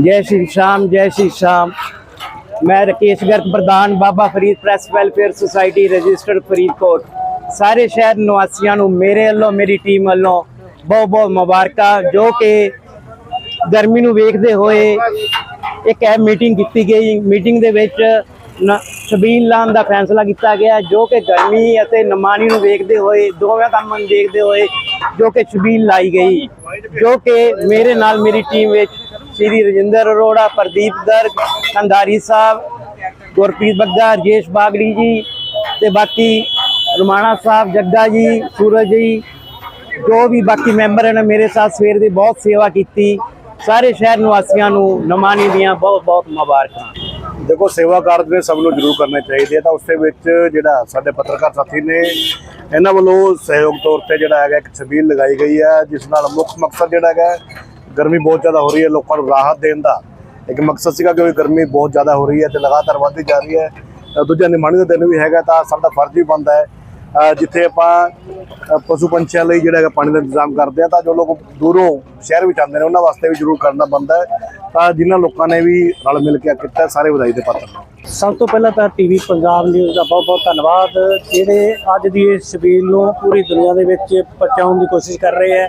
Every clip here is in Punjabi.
ਜੈ ਸ਼੍ਰੀ ਸ਼ਾਮ, ਜੈ ਸ਼੍ਰੀ ਸ਼ਾਮ। ਮੈਂ ਰਕੇਸ਼ ਗਰਗ ਪ੍ਰਧਾਨ, Baba Farid press welfare society, registered Faridkot. ਸਾਰੇ ਸ਼ਹਿਰ ਨਿਵਾਸੀਆਂ ਨੂੰ ਮੇਰੇ ਵੱਲੋਂ, ਮੇਰੀ ਟੀਮ ਵੱਲੋਂ ਬਹੁਤ ਬਹੁਤ ਮੁਬਾਰਕਾਂ, ਜੋ ਕਿ ਗਰਮੀ ਨੂੰ ਵੇਖਦੇ ਹੋਏ ਇੱਕ ਇਹ ਮੀਟਿੰਗ ਕੀਤੀ ਗਈ। ਮੀਟਿੰਗ ਦੇ ਵਿੱਚ ਨ- ਛਬੀਲ ਲਾਉਣ ਦਾ ਫੈਸਲਾ ਕੀਤਾ ਗਿਆ, ਜੋ ਕਿ ਗਰਮੀ ਅਤੇ ਨਮਾਨੀ ਨੂੰ ਵੇਖਦੇ ਹੋਏ, ਦੋਵੇਂ ਕੰਮਾਂ ਨੂੰ ਦੇਖਦੇ ਹੋਏ ਜੋ ਕਿ ਛਬੀਲ ਲਾਈ ਗਈ, ਜੋ ਕਿ ਮੇਰੇ ਨਾਲ ਮੇਰੀ ਟੀਮ ਵਿੱਚ ਸ਼੍ਰੀ ਰਜਿੰਦਰ ਅਰੋੜਾ, ਪ੍ਰਦੀਪ ਗਰਗ ਕੰਧਾਰੀ ਸਾਹਿਬ, ਗੁਰਪ੍ਰੀਤ ਬੱਗਾ, ਰਜੇਸ਼ ਬਾਗੜੀ ਜੀ ਤੇ ਬਾਕੀ ਰਮਾਣਾ ਸਾਹਿਬ, ਜੱਗਾ ਜੀ, ਸੂਰਜ ਜੀ, ਜੋ ਵੀ ਬਾਕੀ ਮੈਂਬਰ ਨੇ ਮੇਰੇ ਸਾਥ ਸਵੇਰ ਦੀ ਬਹੁਤ ਸੇਵਾ ਕੀਤੀ। ਸਾਰੇ ਸ਼ਹਿਰ ਨਿਵਾਸੀਆਂ ਨੂੰ ਨਮਾਨੀ ਦੀਆਂ ਬਹੁਤ ਬਹੁਤ ਮੁਬਾਰਕਾਂ। ਦੇਖੋ, ਸੇਵਾ ਕਾਰਜ ਨੇ ਸਭ ਨੂੰ ਜ਼ਰੂਰ ਕਰਨੇ ਚਾਹੀਦੇ ਆ, ਤਾਂ ਉਸ ਦੇ ਵਿੱਚ ਜਿਹੜਾ ਸਾਡੇ ਪੱਤਰਕਾਰ ਸਾਥੀ ਨੇ, ਇਹਨਾਂ ਵੱਲੋਂ ਸਹਿਯੋਗ ਤੌਰ ਤੇ ਜਿਹੜਾ ਹੈਗਾ ਇੱਕ ਛਬੀਲ ਲਗਾਈ ਗਈ ਹੈ, ਜਿਸ ਨਾਲ ਮੁੱਖ ਮਕਸਦ ਜਿਹੜਾ ਹੈਗਾ ਗਰਮੀ ਬਹੁਤ ਜ਼ਿਆਦਾ ਹੋ ਰਹੀ ਹੈ, ਲੋਕਾਂ ਨੂੰ ਰਾਹਤ ਦੇਣ ਦਾ ਇੱਕ ਮਕਸਦ ਸੀਗਾ ਕਿ ਗਰਮੀ ਬਹੁਤ ਜ਼ਿਆਦਾ ਹੋ ਰਹੀ ਹੈ ਤੇ ਲਗਾਤਾਰ ਵਧਦੀ ਜਾ ਰਹੀ ਹੈ। ਦੂਜਾ ਨਿਮਾਣੀ ਦਾ ਦਿਨ ਵੀ ਹੈਗਾ ਤਾਂ ਸਾਡਾ ਫਰਜ਼ ਵੀ ਬਣਦਾ ਹੈ। ਜਿੱਥੇ ਆਪਾਂ ਪਸ਼ੂ ਪੰਛੀਆਂ ਲਈ ਜਿਹੜਾ ਹੈਗਾ ਪਾਣੀ ਦਾ ਇੰਤਜ਼ਾਮ ਕਰਦੇ ਆ ਤਾਂ ਜੋ ਲੋਕ ਦੂਰੋਂ ਸ਼ਹਿਰ ਵਿੱਚ ਆਉਂਦੇ ਨੇ, ਉਹਨਾਂ ਵਾਸਤੇ ਵੀ ਜ਼ਰੂਰ ਕਰਨਾ ਬਣਦਾ ਹੈ। ਤਾਂ ਜਿਨ੍ਹਾਂ ਲੋਕਾਂ ਨੇ ਵੀ ਰਲ ਮਿਲ ਕੇ ਇਹ ਕੀਤਾ ਸਾਰੇ ਵਧਾਈ ਦੇ ਪਾਤਰ। ਸਭ ਤੋਂ ਪਹਿਲਾਂ ਤਾਂ ਟੀਵੀ ਪੰਜਾਬ ਨਿਊਜ਼ ਦਾ ਬਹੁਤ ਬਹੁਤ ਧੰਨਵਾਦ। ਜਿਹੜੇ ਅੱਜ ਦੀ ਇਸ ਛਬੀਲ ਨੂੰ ਪੂਰੀ ਦੁਨੀਆ ਦੇ ਵਿੱਚ ਪਹੁੰਚਾਉਣ ਦੀ ਕੋਸ਼ਿਸ਼ ਕਰ ਰਹੇ ਹੈ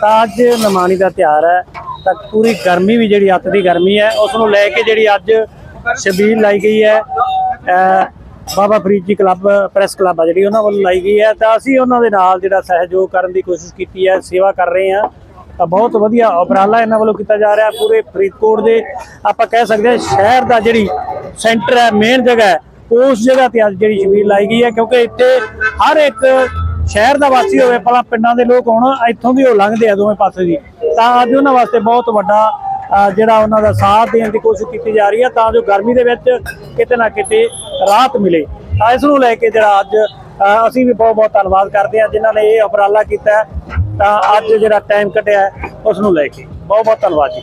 ਤਾਂ ਅੱਜ ਨਮਾਨੀ ਦਾ ਤਿਉਹਾਰ ਹੈ, ਤਾਂ ਪੂਰੀ ਗਰਮੀ ਵੀ ਜਿਹੜੀ ਅੱਤ ਦੀ ਗਰਮੀ ਹੈ ਉਸ ਨੂੰ ਲੈ ਕੇ ਜਿਹੜੀ ਅੱਜ ਛਬੀਲ ਲਾਈ ਗਈ ਹੈ Baba Farid ji club, press club ਆ ਜਿਹੜੀ ਉਹਨਾਂ ਵੱਲੋਂ ਲਾਈ ਗਈ ਹੈ, ਤਾਂ ਅਸੀਂ ਉਹਨਾਂ ਦੇ ਨਾਲ ਜਿਹੜਾ ਸਹਿਯੋਗ ਕਰਨ ਦੀ ਕੋਸ਼ਿਸ਼ ਕੀਤੀ ਹੈ, ਸੇਵਾ ਕਰ ਰਹੇ ਹਾਂ, ਤਾਂ ਬਹੁਤ ਵਧੀਆ ਉਪਰਾਲਾ ਇਹਨਾਂ ਵੱਲੋਂ ਕੀਤਾ ਜਾ ਰਿਹਾ ਪੂਰੇ ਫਰੀਦਕੋਟ ਦੇ, ਆਪਾਂ ਕਹਿ ਸਕਦੇ ਹਾਂ ਸ਼ਹਿਰ ਦਾ ਜਿਹੜੀ ਸੈਂਟਰ ਹੈ ਮੇਨ ਜਗ੍ਹਾ ਹੈ, ਉਸ ਜਗ੍ਹਾ ਤੇ ਅੱਜ ਜਿਹੜੀ ਸ਼ਬੀਲ ਲਾਈ ਗਈ ਹੈ, ਕਿਉਂਕਿ ਇੱਥੇ ਹਰ ਇੱਕ ਸ਼ਹਿਰ ਦਾ ਵਾਸੀ ਹੋਵੇ ਪਹਿਲਾਂ ਪਿੰਡਾਂ ਦੇ ਲੋਕ ਹੋਣ ਇੱਥੋਂ ਵੀ ਉਹ ਲੰਘਦੇ ਆ ਦੋਵੇਂ ਪਾਸੇ ਦੀ। ਤਾਂ ਅੱਜ ਉਹਨਾਂ ਵਾਸਤੇ ਬਹੁਤ ਵੱਡਾ ਜਿਹੜਾ ਉਹਨਾਂ ਦਾ ਸਾਥ ਦੇਣ ਦੀ ਕੋਸ਼ਿਸ਼ ਕੀਤੀ ਜਾ ਰਹੀ ਹੈ ਤਾਂ ਜੋ ਗਰਮੀ ਦੇ ਵਿੱਚ ਕਿਤੇ ਨਾ ਕਿਤੇ ਰਾਹਤ ਮਿਲੇ। ਤਾਂ ਇਸ ਨੂੰ ਲੈ ਕੇ ਜਿਹੜਾ ਅੱਜ ਅਸੀਂ ਵੀ ਬਹੁਤ ਬਹੁਤ ਧੰਨਵਾਦ ਕਰਦੇ ਹਾਂ ਜਿਨ੍ਹਾਂ ਨੇ ਇਹ ਉਪਰਾਲਾ ਕੀਤਾ। ਤਾਂ ਅੱਜ ਜਿਹੜਾ ਟਾਈਮ ਕੱਢਿਆ ਹੈ, ਉਸ ਨੂੰ ਲੈ ਕੇ। ਬਹੁਤ ਬਹੁਤ ਧੰਨਵਾਦ ਜੀ।